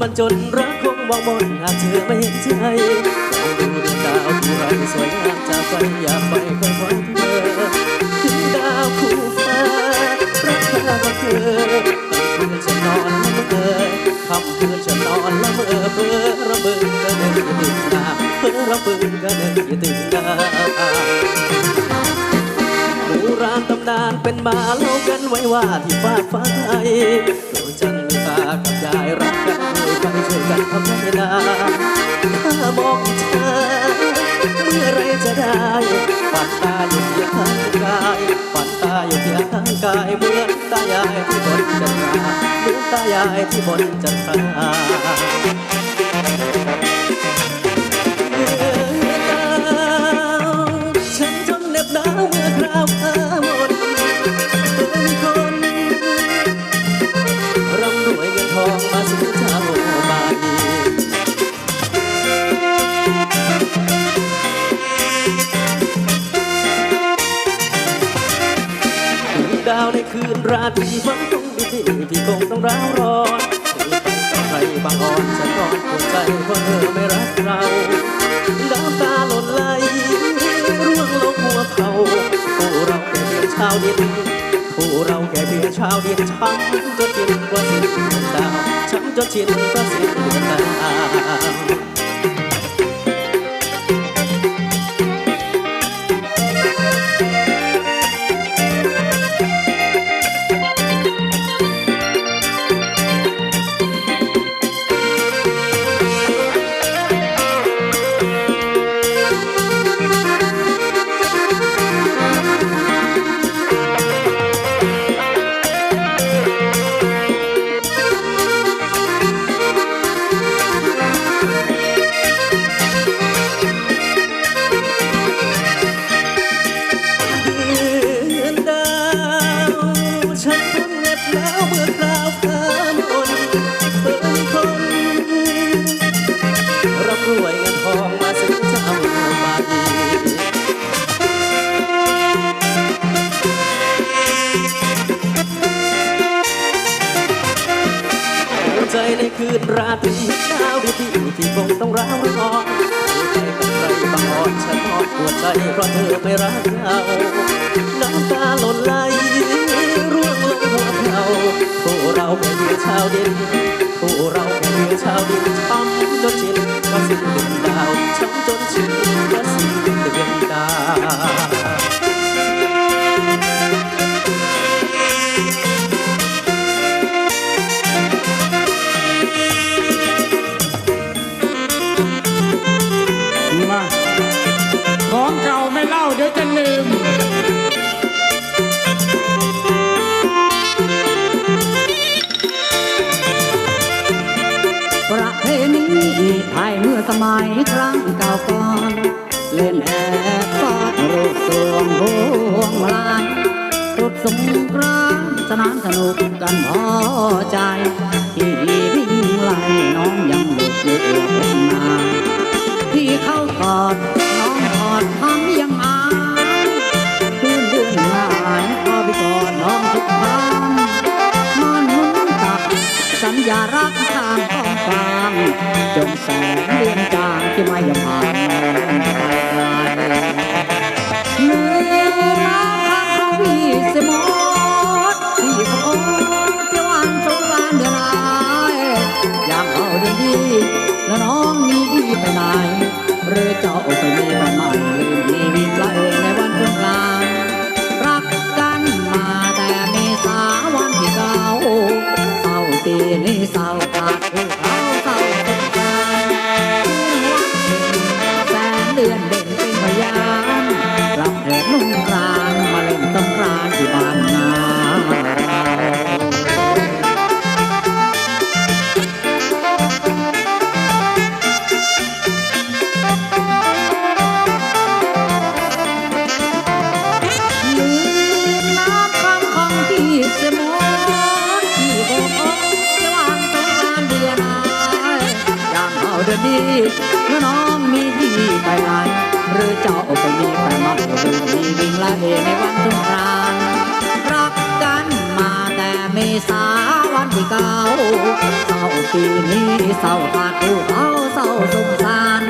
มันจนรักคงมองมนหากเธอไม่เห็นใจมองดูดวงดาวผู้ไรสวยงามจากไปอยากไปคอยวันเธอถึงดาวคู่ฟ้ารักเธอมาเธอคืนฉันนอนละเมอคำคืนฉันนอนละเมอเพ้อระเบิดจะเด็นอย่าตื่นตาเพ้อระเบิด มาเล่ากันไว้ว่าที่ฟากฟ้าไทยดวงจันทร์ตากับยายรักกันเลยไปช่วยกันทำให้นาถ้ามองเธอเมื่อไรจะได้ฝันตาอยู่เพียงข้างกายฝันตาอยู่เพียงข้างกายเหมือนตายายที่บนจันทราเหมือนตายายที่บนจันทรา เจ้าบดีดูดาวในคืนราตรีฝันคงดีพี่คงต้องร้าวร้อนใครบางอ่อนฉันนอนปวดใจเพราะเธอไม่รักเราน้ำตาหล่นไหลร่วงลงหัวเขาผู้เราแค่เพียงชาวดินผู้เราแค่เพียงชาวดินช้ำจนชินกว่าสิ้นเดือน ช้ำจนชินกว่าสิ้นเดือนดา ในคืนราตรีดาวดีที่ที่คงต้องร้าวร้อนใจกับใครบางอ่อนฉันอนปวดใจเพราะเธอไม่รักเราน้ำตาหล่นไหลร่วงลงหัวเขาผู้เราแค่เพียงชาวดินผู้เราแค่เพียงชาวดินช้ำจนชินว่าสิ้นเดือนดาวช้ำจนชินว่าสิ้นเดือนดาว ประเพณีไทยเมื่อสมัยครั้งเก่าก่อน เล่นแอบฟาดรูปสวงพวงมาลายสุดสงกรานสนานสนุกกันพอใจที่วิ่งไล่น้องยังหลุดอยู่เป็นนาที่เข้ากอดน้องกอดทำยัง แสงเดือนจางที่ไม่ยอมผ่านมองไปไกลเมื่อรักของพี่เสยหมดที่เขาจะวางสงกรานต์เดือนไหนอยากเอาเดือนดีแล้วน้องมีพี่ไปไหนหรือเจ้าไปมีบ้านใหม่ลืมดี ย่างเอาเดือนนี้น้องมีที่ไปไหนหรือเจ้าไปมีแฟนใหม่หรือมีวิ่งละเอในวันสงกรานต์รักกันมาแต่เมษาวันที่เก่าเศร้าปีนี้เศร้าขาดผู้เขาเศร้าสงสาร